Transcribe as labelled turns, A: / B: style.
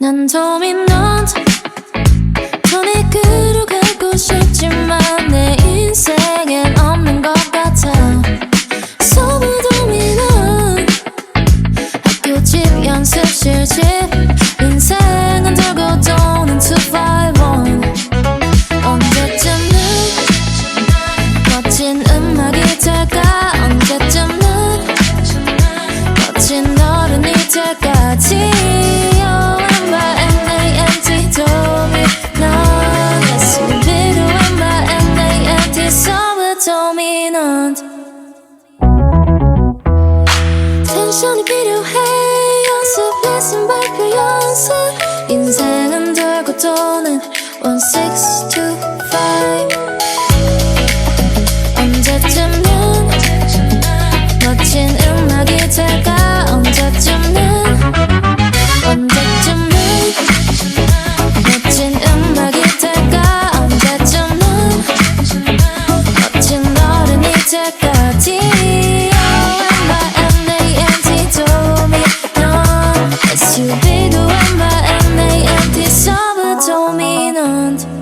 A: 난 도미넌 더 이끌어 가고 싶지만 내 인생엔 없는 것 같아. 소부 도미넌 학교 집 연습실 집 인생은 돌고 도는 251 언제쯤은 멋진 음악이 될까? 언제쯤은 멋진 어른이 될까지 언제쯤은 멋진 음악이 될까 언제쯤은 언제쯤은 멋진 음악이 될까 언제쯤은 멋진 어른이 될까 D-O-M-I-N-A-N-T told me no It's you be doing my N-A-N-T someone told me around.